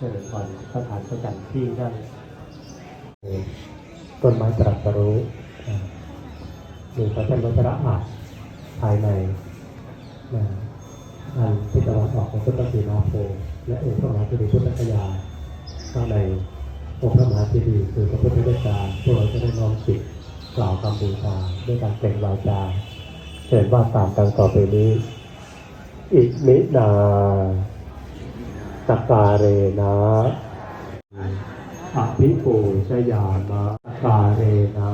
เจริญพรสถานประจำที่ได้ต้นไม้ตรัสรู้มีพระท่านวัชระอาจภายในอันที่ตะวันออกของพุทธศีนาโพและองค์พระมหาเจดีย์พุทธคยาข้างในองค์พระมหาเจดีย์คือพระพุทธเจ้าพวกเราจะได้น้อมจิตกล่าวคำบูชาด้วยการเปล่งวาจาเชิญว่าตามดังต่อไปนี้อิมินา สกการเรนะอภิปูชยามะสการเรนะ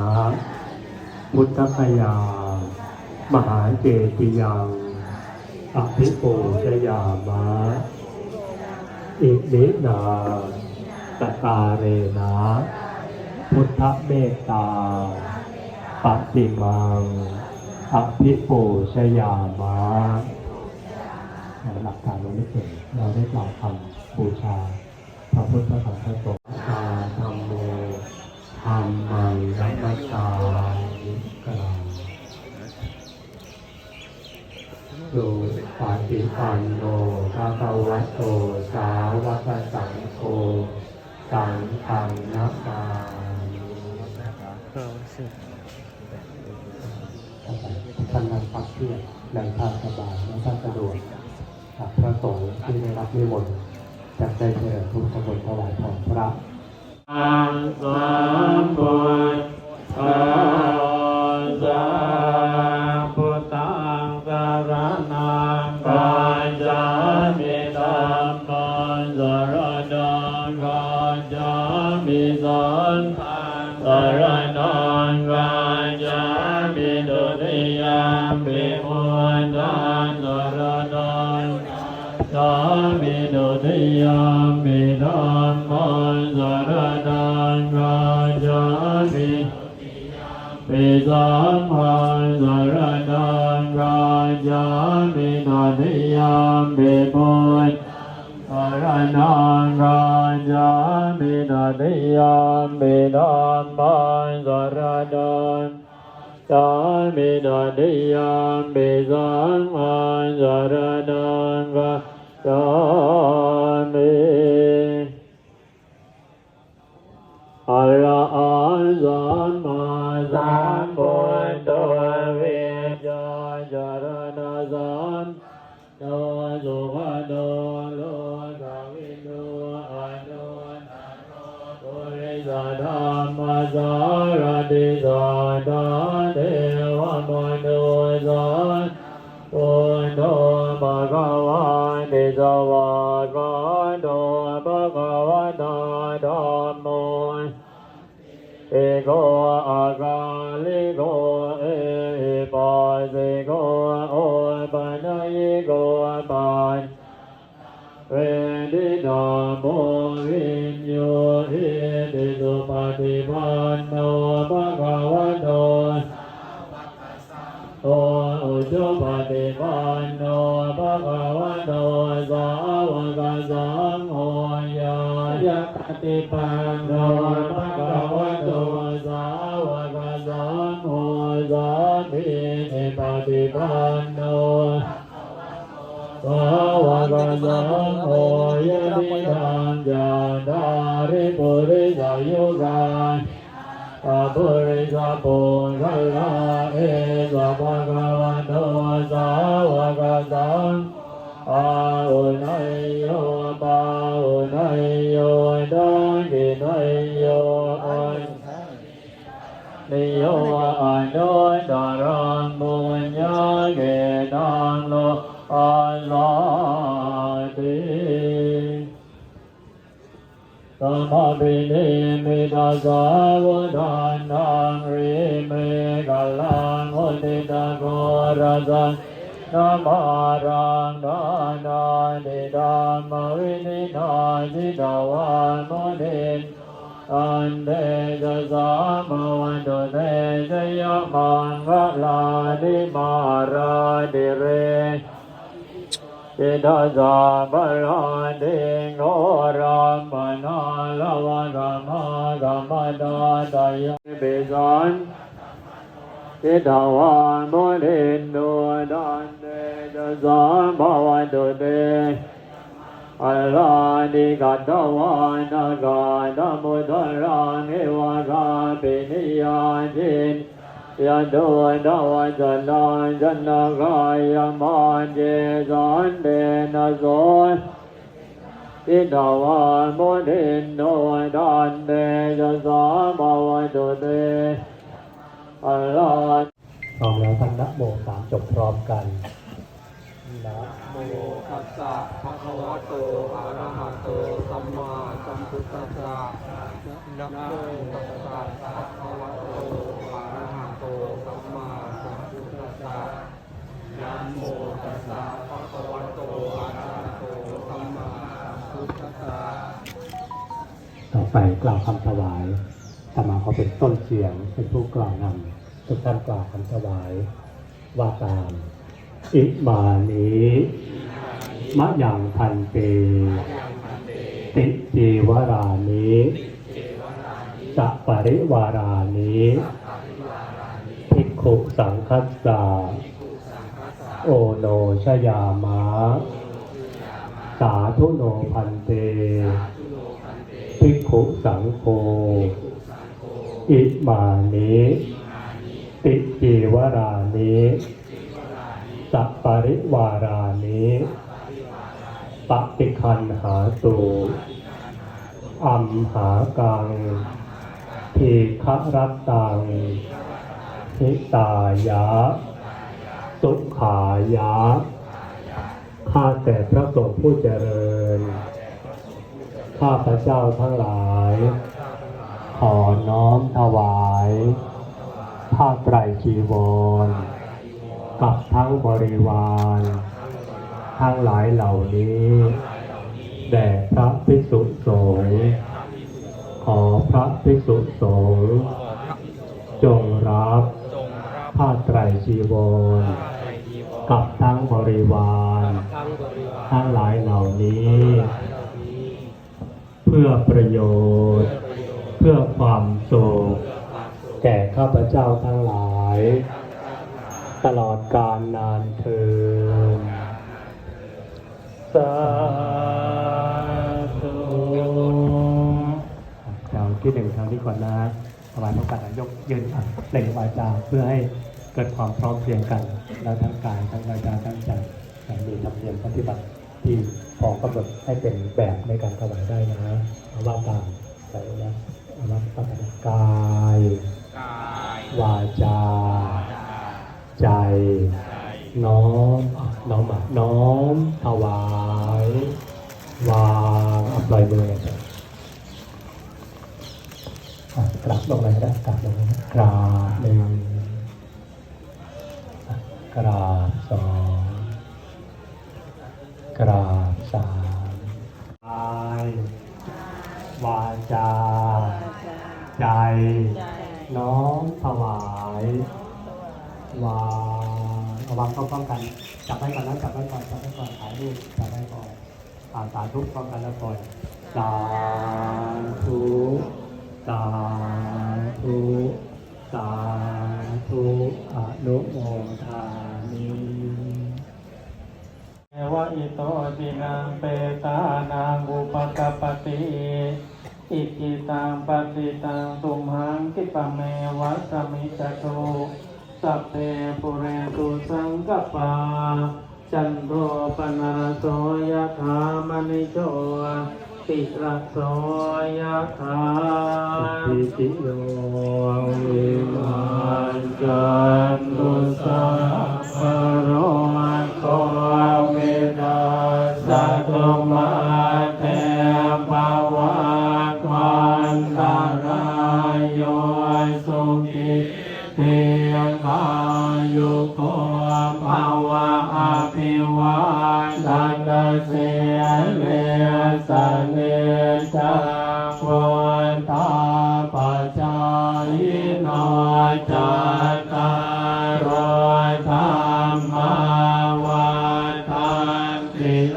พุทธคยามหาเจติยังอภิปูชยามะอิมินาสกการเรนะพุทธเมตตาปฏิมังอภิปูชยามะหลักการเราไม่เก่งเราได้กล่าวคำ บูชาพระพุทธธรรมพระสงฆ์ชาธรรมโมธรรมังนัมสามิกราโดปาติปันโนภะคะวะโต สาวกสังโฆสังฆังนัมมาท่านนั่งพักเที่ยงนั่งทานสบายนั่งทานสะดวกพระสงฆ์ที่ได้รับนิมนต์ จากได้เจริญทุกขบวนถวายพรพระอังสัมพุทธาสาพุทธังสารนังปัญจมิธัมมังสารนังปัญจมิสังฆังสารนังปัญจมิดุติยามปิมุตตังสา สามิโนทิยามิธัมมังสารนังราชามิปิสัมมังสารนังราชามิโนทิยามิพุทธสารนังราชามิโนทิยามิธัมมังสารนังสามินานิยามิสังมาสารนังกะสามิอะระหังสัมมา สัมพุทโธวิจาจารณะสัมโนสุขโนโลกวิโนอนุนาโนปุริากโตภะคะวะตาธัมโมเอโกอาคาลิโกเอปัสสิโกโอปัญญิโกปันเวดินาโมวินโยหิติสุปฏิปันโนภะคะวะโตโออุจปฏิปันโนภะคะวะโตสาะปฏิปันโนภะคะวะโตสาวกสังโฆสามีนิปฏิปันโนสาวกสังโฆยะติทังจาดาริปุริสายุกาปะปุริสาปุคลาเอสะภะคะวะโตสาวกสังอาหุนัย นิโยอนุตรังบุญญาเกตังโลอาลาติสัมมาปินิมิตาสาวทานังริเมกัลลังโอติตาโกรัสังนามารังนานาติดามวินินาจิตาวานโมนิน อันเดชสามวันตุเตชยมังกลาดิมาราดิเรจิตาสาบลาดิโงรามนาลวะกามากามดาตายเบสันจิตาวานโมดินโดดันเดชสามวันตุเต อรอนิกัตวานากาธมุทรานิวาราปินิยาทินยะโดดาวจันนาจันนากายมันเจสันเดนะโสทิตาวามุนินโนดันเดจะสาบาวตุเตอรอพร้อมแล้วท่านนะโมสามจบพร้อมกัน นะโมตัสสะภะคะวะโตอะระหะโตสัมมาสัมพุทธัสสะนะโมตัสสะภะคะวะโตอะระหะโตสัมมาสัมพุทธัสสะนะโมตัสสะภะคะวะโตอะระหะโตสัมมาสัมพุทธัสสะต่อไปกล่าวคำถวายธรรมาเขาเป็นต้นเสียงเป็นผู้กล่าวนำทุกท่านกล่าวคำถวายว่าตาม อิมานิมะยังพันเต ติจีวรานิสัปริวารานิภิกขุสังคัสสะโอโนชยามะ สาธุโนพันเตภิกขุสังโฆอิมานิติจีวรานิ สัปปริวารานิปฏิคันหาตุอัมหากังทีฆรัตตังทิตายะ สุขายะ ข้าแต่พระสงฆ์ผู้เจริญ ข้าพระเจ้าทั้งหลาย ขอน้อมถวาย ผ้าไตรจีวร กับทั้งบริวาร ทั้งหลายเหล่านี้ แด่พระภิกษุสงฆ์ขอพระภิกษุสงฆ์จงรับผ้าไตรจีวรกับทั้งบริวารทั้งหลายเหล่านี้ เพื่อประโยชน์ เพื่อความสุขแก่ข้าพเจ้าทั้งหลาย ตลอดกาลนานเทินสาธุแถวที่หนึ่งแถวที่ก่อนนะถวายพระกัตยกยืนอะเปล่งวาจาเพื่อให้เกิดความพร้อมเพรียงกัน แล้วทั้งกายทั้งวาจาทั้งใจมีธรรมเนียมปฏิบัติที่พอกำหนดให้เป็นแบบในการถวายได้นะเอาว่าตามใจนะเอาว่าปฏิบัติกาย วาจา ใจ น้อมน้อมอะน้อมถวาย วางอาปล่อยมือเลยจ้ะอะกลับลงเลยนะกลับลงเลยกราบหนึ่งกราบสองกราบสามกายวาจา ใจ น้อมถวาย วางเอาวางพร้อมๆกัน จับไว้ก่อนนะจับไว้ก่อนจับไว้ก่อนถ่ายรูปจับไว้ก่อนอ่านสาธุพร้อมกันแล้วก่อนสาธุสาธุสาธุอนุโมทามิเอวะอิโตตินังเปตานังอุปกปปติอิจิตังปฏิตังตุมหังคิปะเมวะสมิจตุ สัพเพปุเรตุสังกปา จันโทปนรสโสยถามณิโชติระโสยถาปิติโยวิมันจันตุสัพพ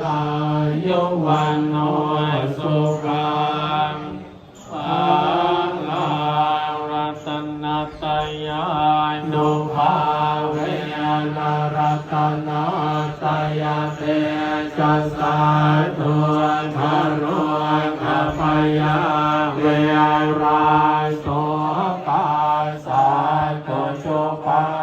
อายุวันโนสุขังปะรังรัตนตยานุภาเวนารัตนตยาเตจัสสาตุทารุขัพยาเวราโสตาสาตุโชภา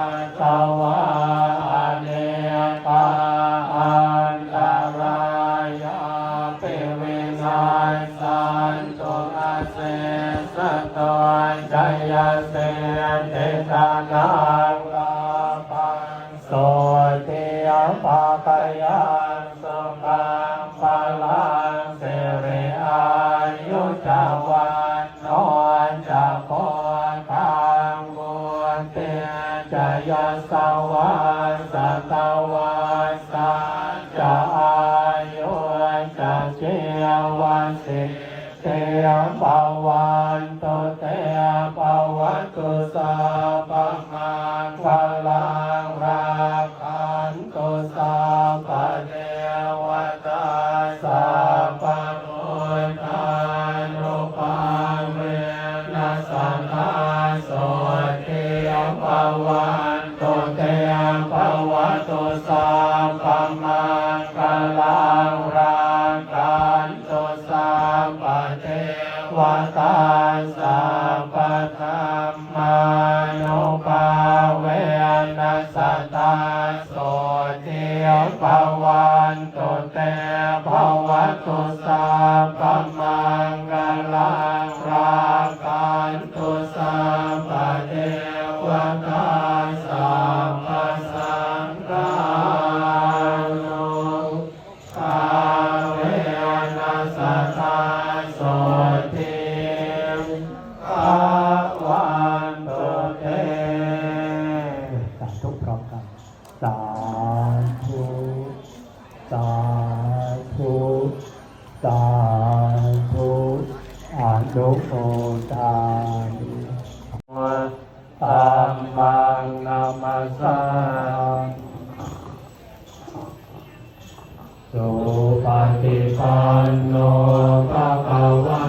สัพธรรมานุภาเวนัสตาโสเทียภวันตุเตภวตุสัพมังกลังรา ธัมมังนามาสสาสุปฏิปันโนภะคะวะ